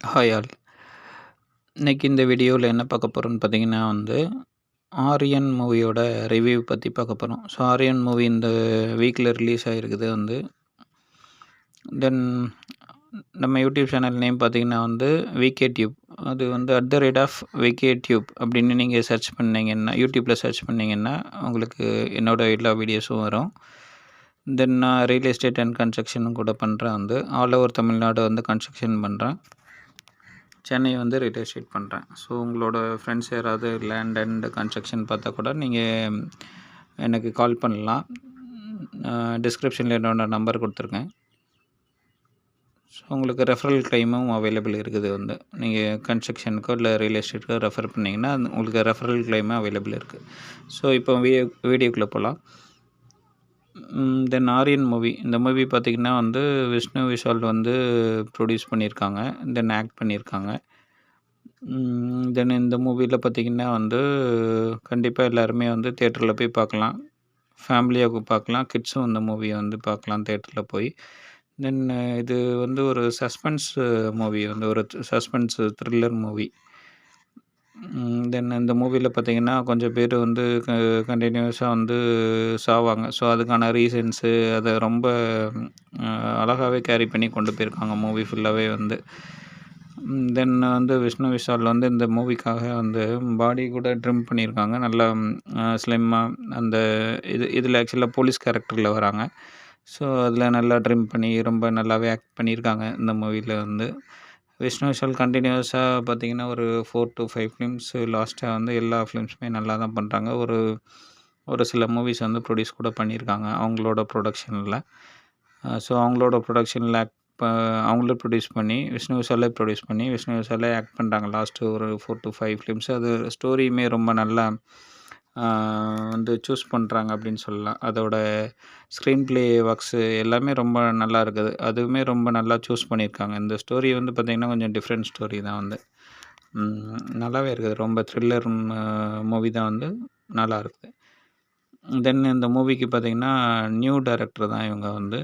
Hi all இன்னைக்கு இந்த வீடியோவில் என்ன பார்க்க போகிறோன்னு பார்த்தீங்கன்னா வந்து ஆரியன் மூவியோட ரிவ்யூ பற்றி பார்க்க போகிறோம் ஸோ ஆரியன் மூவி இந்த வீக்கில் ரிலீஸ் ஆகிருக்குது வந்து. தென் நம்ம யூடியூப் சேனல் நேம் பார்த்தீங்கன்னா வந்து விகே டியூப் அது வந்து at the rate of VK tube அப்படின்னு நீங்கள் சர்ச் பண்ணிங்கன்னா யூடியூப்பில் சர்ச் பண்ணிங்கன்னா உங்களுக்கு என்னோட எல்லா வீடியோஸும் வரும். தென் நான் ரியல் எஸ்டேட் அண்ட் கன்ஸ்ட்ரக்ஷனும் கூட பண்ணுறேன் வந்து. ஆல் ஓவர் தமிழ்நாடு வந்து கன்ஸ்ட்ரக்ஷன் பண்ணுறேன் சென்னை வந்து ரியல் எஸ்டேட் பண்ணுறேன் ஸோ உங்களோட ஃப்ரெண்ட்ஸ் யாராவது லேண்ட் அண்ட் கன்ஸ்ட்ரக்ஷன் பார்த்தா கூட நீங்கள் எனக்கு கால் பண்ணலாம். டிஸ்கிரிப்ஷனில் என்னோட நம்பர் கொடுத்துருக்கேன். ஸோ உங்களுக்கு ரெஃபரல் கிளைமும் அவைலபிள் இருக்குது வந்து. நீங்கள் கன்ஸ்ட்ரக்ஷனுக்கோ இல்லை ரியல் எஸ்டேட்டுக்கோ ரெஃபர் பண்ணிங்கன்னா உங்களுக்கு ரெஃபரல் கிளைமும் அவைலபிள் இருக்குது ஸோ இப்போ வீடியோ வீடியோக்குள்ளே போகலாம் தென் ஆரியன் மூவி இந்த மூவி பார்த்திங்கன்னா வந்து விஷ்ணு விஷால் வந்து ப்ரொடியூஸ் பண்ணியிருக்காங்க தென் ஆக்ட் பண்ணியிருக்காங்க. தென் இந்த மூவியில் பார்த்திங்கன்னா வந்து கண்டிப்பாக எல்லாருமே வந்து தேட்டரில் போய் பார்க்கலாம். ஃபேமிலியாக பார்க்கலாம். கிட்ஸும் இந்த மூவியை வந்து பார்க்கலாம் தேட்டரில் போய். தென் இது வந்து ஒரு சஸ்பென்ஸ் மூவி வந்து ஒரு சஸ்பென்ஸ் த்ரில்லர் மூவி தென் இந்த மூவியில் பார்த்தீங்கன்னா கொஞ்சம் பேர் வந்து க கண்டினியூஸாக வந்து சாவாங்க. ஸோ அதுக்கான ரீசன்ஸு அதை ரொம்ப அழகாகவே கேரி பண்ணி கொண்டு போயிருக்காங்க மூவி ஃபுல்லாகவே வந்து. தென் வந்து விஷ்ணு விஷால் வந்து இந்த மூவிக்காக வந்து பாடி கூட ட்ரிம் பண்ணியிருக்காங்க. நல்லா ஸ்லிம்மாக அந்த இது இதில் ஆக்சுவலாக போலீஸ் கேரக்டரில் வராங்க. ஸோ அதில் நல்லா ட்ரிம் பண்ணி ரொம்ப நல்லாவே ஆக்ட் பண்ணியிருக்காங்க இந்த மூவியில் வந்து. விஷ்ணு விஷால் கண்டினியூஸாக பார்த்தீங்கன்னா ஒரு ஃபோர் டு ஃபைவ் ஃபிலிம்ஸ் லாஸ்ட்டாக வந்து எல்லா ஃபிலிம்ஸுமே நல்லா தான் பண்ணுறாங்க ஒரு ஒரு சில மூவிஸ் வந்து ப்ரொடியூஸ் கூட பண்ணியிருக்காங்க அவங்களோட ப்ரொடக்ஷனில் ஸோ அவங்களோட ப்ரொடக்ஷனில் ஆக்ட் அவங்களே ப்ரொடியூஸ் பண்ணி விஷ்ணு விஷாலே ப்ரொடியூஸ் பண்ணி விஷ்ணு விஷாலே ஆக்ட் பண்ணுறாங்க லாஸ்ட்டு ஒரு ஃபோர் டு ஃபைவ் ஃபிலிம்ஸ் அது ஸ்டோரியுமே ரொம்ப நல்லா வந்து சூஸ் பண்ணுறாங்க அப்படின்னு சொல்லலாம். அதோட ஸ்க்ரீன் ப்ளே ஒர்க்ஸு எல்லாமே ரொம்ப நல்லா இருக்குது. அதுவுமே ரொம்ப நல்லா சூஸ் பண்ணியிருக்காங்க. இந்த ஸ்டோரி வந்து பார்த்திங்கன்னா கொஞ்சம் டிஃப்ரெண்ட் ஸ்டோரி தான் வந்து. நல்லாவே இருக்குது. ரொம்ப த்ரில்லர் மூவி தான் வந்து நல்லா இருக்குது. தென் இந்த மூவிக்கு பார்த்திங்கன்னா நியூ டேரக்டர் தான் இவங்க வந்து.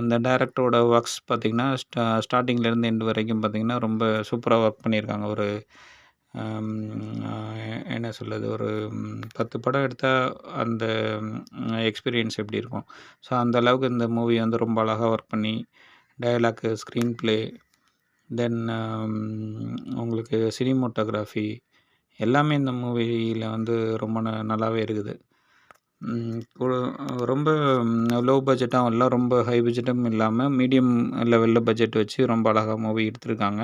இந்த டேரக்டரோட ஒர்க்ஸ் பார்த்திங்கன்னா ஸ்டா ஸ்டார்டிங்லேருந்து எண்டு வரைக்கும் பார்த்திங்கன்னா ரொம்ப சூப்பராக ஒர்க் பண்ணியிருக்காங்க. ஒரு என்ன சொல்கிறது ஒரு பத்து படம் எடுத்தால் அந்த எக்ஸ்பீரியன்ஸ் எப்படி இருக்கும்? ஸோ அந்த அளவுக்கு இந்த மூவி வந்து ரொம்ப அழகாக ஒர்க் பண்ணி டயலாக்கு ஸ்க்ரீன் ப்ளே தென் உங்களுக்கு சினிமோட்டோகிராஃபி எல்லாமே இந்த மூவியில் வந்து ரொம்ப ந நல்லாவே இருக்குது. ரொம்ப லோ பட்ஜெட்டாகவும் இல்லை ரொம்ப ஹை பட்ஜெட்டும் இல்லாமல் மீடியம் லெவலில் பட்ஜெட் வச்சு ரொம்ப அழகாக மூவி எடுத்திருக்காங்க.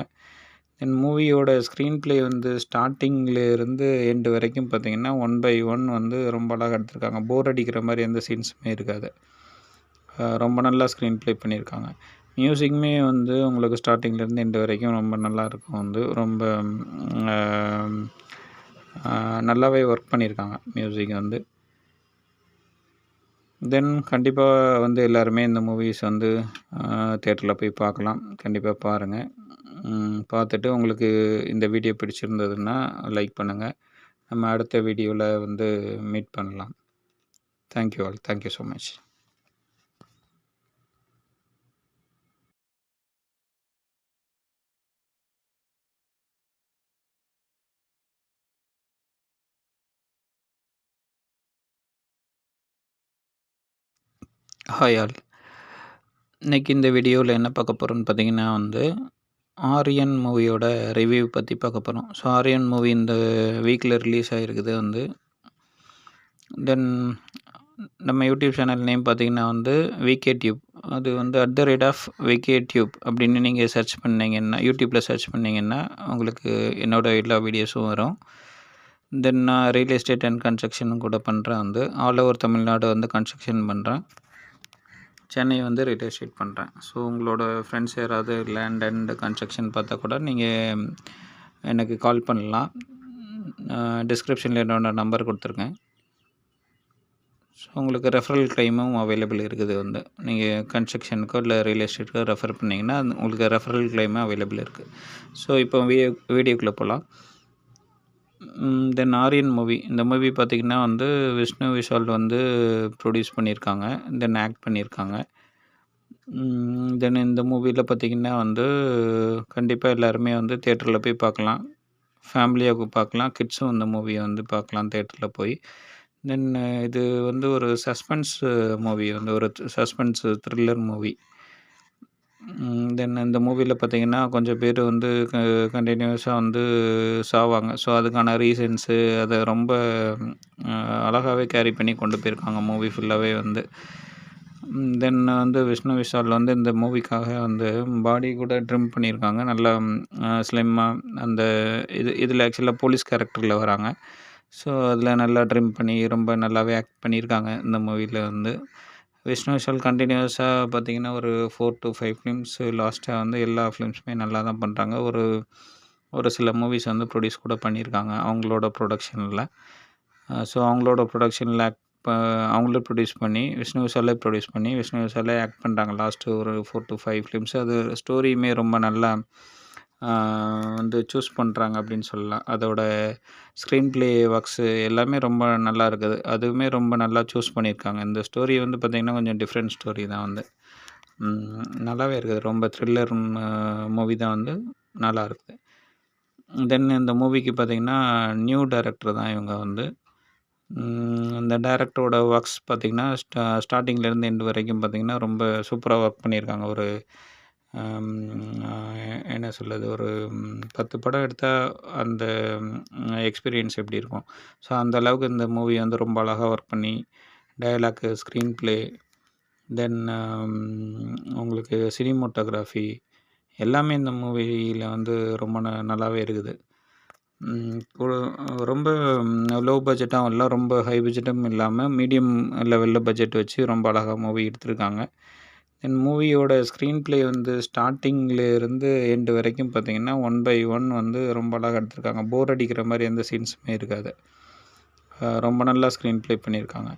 என் மூவியோட ஸ்க்ரீன் ப்ளே வந்து ஸ்டார்டிங்லேருந்து எண்டு வரைக்கும் பார்த்திங்கன்னா ஒன் பை ஒன் வந்து ரொம்ப அழகாக எடுத்திருக்காங்க. போர் அடிக்கிற மாதிரி எந்த சீன்ஸுமே இருக்காது. ரொம்ப நல்லா ஸ்க்ரீன் ப்ளே பண்ணியிருக்காங்க. மியூசிக்குமே வந்து உங்களுக்கு ஸ்டார்டிங்லேருந்து எண்டு வரைக்கும் ரொம்ப நல்லா இருக்கும். வந்து ரொம்ப நல்லாவே ஒர்க் பண்ணியிருக்காங்க மியூசிக் வந்து. தென் கண்டிப்பாக வந்து எல்லாருமே இந்த மூவிஸ் வந்து தேட்டரில் போய் பார்க்கலாம். கண்டிப்பாக பாருங்கள் பார்த்துட்டு உங்களுக்கு இந்த வீடியோ பிடிச்சிருந்ததுன்னா லைக் பண்ணுங்கள் நம்ம அடுத்த வீடியோவில் வந்து மீட் பண்ணலாம். Thank you all thank you so much hi all இன்னைக்கு இந்த வீடியோவில் என்ன பார்க்க போகிறோன்னு பார்த்தீங்கன்னா வந்து ஆரியன் மூவியோட ரிவ்யூ பற்றி பார்க்க போகிறோம் ஸோ ஆரியன் மூவி இந்த வீக்கில் ரிலீஸ் ஆகிருக்குது வந்து தென் நம்ம யூடியூப் சேனல் நேம் பார்த்தீங்கன்னா வந்து விகே டியூப் அது வந்து at the rate of VK tube அப்படின்னு நீங்கள் சர்ச் பண்ணிங்கன்னா யூடியூப்பில் சர்ச் பண்ணிங்கன்னா உங்களுக்கு என்னோடய எல்லா வீடியோஸும் வரும். தென் நான் ரியல் எஸ்டேட் அண்ட் கன்ஸ்ட்ரக்ஷனும் கூட பண்ணுறேன் வந்து. ஆல் ஓவர் தமிழ்நாடு வந்து கன்ஸ்ட்ரக்ஷன் பண்ணுறேன் சென்னை வந்து ரியல் எஸ்டேட் பண்ணுறேன் ஸோ உங்களோட ஃப்ரெண்ட்ஸ் யாராவது லேண்ட் அண்ட் கன்ஸ்ட்ரக்ஷன் பார்த்தா கூட நீங்கள் எனக்கு கால் பண்ணலாம். டிஸ்கிரிப்ஷனில் என்னோடய நம்பர் கொடுத்துருக்கேன் ஸோ உங்களுக்கு ரெஃபரல் கிளைமும் அவைலபிள் இருக்குது வந்து. நீங்கள் கன்ஸ்ட்ரக்ஷனுக்கோ இல்லை ரியல் எஸ்டேட்டுக்கோ ரெஃபர் பண்ணிங்கன்னா உங்களுக்கு ரெஃபரல் கிளைமும் அவைலபிள் இருக்குது ஸோ இப்போ வீடியோ வீடியோக்குள்ளே போகலாம் தென் ஆரியன் மூவி இந்த மூவி பார்த்திங்கன்னா வந்து விஷ்ணு விஷால் வந்து ப்ரொடியூஸ் பண்ணியிருக்காங்க தென் ஆக்ட் பண்ணியிருக்காங்க. தென் இந்த மூவியில் பார்த்தீங்கன்னா வந்து கண்டிப்பாக எல்லாருமே வந்து தேட்டரில் போய் பார்க்கலாம். ஃபேமிலியாக பார்க்கலாம். கிட்ஸும் இந்த மூவியை வந்து பார்க்கலாம் தேட்டரில் போய். தென் இது வந்து ஒரு சஸ்பென்ஸ் மூவி வந்து ஒரு சஸ்பென்ஸ் த்ரில்லர் மூவி தென் இந்த மூவியில் பார்த்தீங்கன்னா கொஞ்சம் பேர் வந்து க கண்டினியூஸாக வந்து சாவாங்க. ஸோ அதுக்கான ரீசன்ஸு அதை ரொம்ப அழகாகவே கேரி பண்ணி கொண்டு போயிருக்காங்க மூவி ஃபுல்லாகவே வந்து. தென் வந்து விஷ்ணு விஷால் வந்து இந்த மூவிக்காக வந்து பாடி கூட ட்ரிம் பண்ணியிருக்காங்க. நல்லா ஸ்லிம்மாக அந்த இது இதில் ஆக்சுவலாக போலீஸ் கேரக்டரில் வராங்க. ஸோ அதில் நல்லா ட்ரிம் பண்ணி ரொம்ப நல்லாவே ஆக்ட் பண்ணியிருக்காங்க இந்த மூவியில் வந்து. விஷ்ணு விஷால் கண்டினியூஸாக பார்த்தீங்கன்னா ஒரு ஃபோர் டு ஃபைவ் ஃபிலிம்ஸ் லாஸ்ட்டாக வந்து எல்லா ஃபிலிம்ஸுமே நல்லா தான் பண்ணுறாங்க ஒரு ஒரு சில மூவிஸ் வந்து ப்ரொடியூஸ் கூட பண்ணியிருக்காங்க அவங்களோட ப்ரொடக்ஷனில் ஸோ uh, அவங்களோட ப்ரொடக்ஷனில் ஆக்ட் அவங்களே ப்ரொடியூஸ் பண்ணி விஷ்ணு விஷாலே ப்ரொடியூஸ் பண்ணி விஷ்ணு விஷாலே ஆக்ட் பண்ணுறாங்க லாஸ்ட்டு ஒரு ஃபோர் டு ஃபைவ் ஃபிலிம்ஸ் அது ஸ்டோரியுமே ரொம்ப நல்லா வந்து சூஸ் பண்ணுறாங்க அப்படின்னு சொல்லலாம். அதோட ஸ்க்ரீன் ப்ளே ஒர்க்ஸு எல்லாமே ரொம்ப நல்லா இருக்குது. அதுவுமே ரொம்ப நல்லா சூஸ் பண்ணியிருக்காங்க. இந்த ஸ்டோரி வந்து பார்த்திங்கன்னா கொஞ்சம் டிஃப்ரெண்ட் ஸ்டோரி தான் வந்து. நல்லாவே இருக்குது. ரொம்ப த்ரில்லர் மூவி தான் வந்து நல்லா இருக்குது. தென் இந்த மூவிக்கு பார்த்திங்கன்னா நியூ டைரக்டர் தான் இவங்க வந்து. இந்த டேரக்டரோட ஒர்க்ஸ் பார்த்திங்கன்னா ஸ்டா ஸ்டார்டிங்லேருந்து எண்டு வரைக்கும் பார்த்திங்கன்னா ரொம்ப சூப்பராக ஒர்க் பண்ணியிருக்காங்க. ஒரு என்ன சொல்கிறது ஒரு பத்து படம் எடுத்தால் அந்த எக்ஸ்பீரியன்ஸ் எப்படி இருக்கும்? ஸோ அந்த அளவுக்கு இந்த மூவி வந்து ரொம்ப அழகாக ஒர்க் பண்ணி டயலாக்கு ஸ்க்ரீன் ப்ளே தென் உங்களுக்கு சினிமோட்டோகிராஃபி எல்லாமே இந்த மூவியில் வந்து ரொம்ப ந நல்லாவே இருக்குது. ரொம்ப லோ பட்ஜெட்டாகவும் இல்லை ரொம்ப ஹை பட்ஜெட்டும் இல்லாமல் மீடியம் லெவலில் பட்ஜெட் வச்சு ரொம்ப அழகாக மூவி எடுத்திருக்காங்க. தென் மூவியோட ஸ்க்ரீன் ப்ளே வந்து ஸ்டார்டிங்கில் இருந்து எண்டு வரைக்கும் பார்த்திங்கன்னா ஒன் பை ஒன் வந்து ரொம்ப அழகாக எடுத்திருக்காங்க. போர் அடிக்கிற மாதிரி எந்த சீன்ஸுமே இருக்காது. ரொம்ப நல்லா ஸ்க்ரீன் ப்ளே பண்ணியிருக்காங்க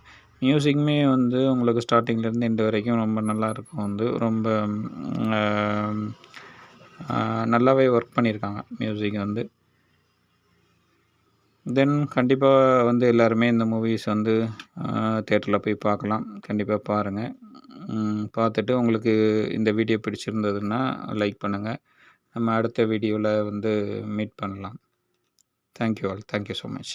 மியூசிக்குமே வந்து உங்களுக்கு ஸ்டார்டிங்லேருந்து எண்டு வரைக்கும் ரொம்ப நல்லா இருக்கும். வந்து ரொம்ப நல்லாவே ஒர்க் பண்ணியிருக்காங்க மியூசிக் வந்து. தென் கண்டிப்பாக வந்து எல்லாருமே இந்த மூவிஸ் வந்து தேட்டரில் போய் பார்க்கலாம். கண்டிப்பாக பாருங்கள் பார்த்துட்டு உங்களுக்கு இந்த வீடியோ பிடிச்சிருந்ததுன்னா லைக் பண்ணுங்கள் நம்ம அடுத்த வீடியோவில் வந்து மீட் பண்ணலாம். Thank you all thank you so much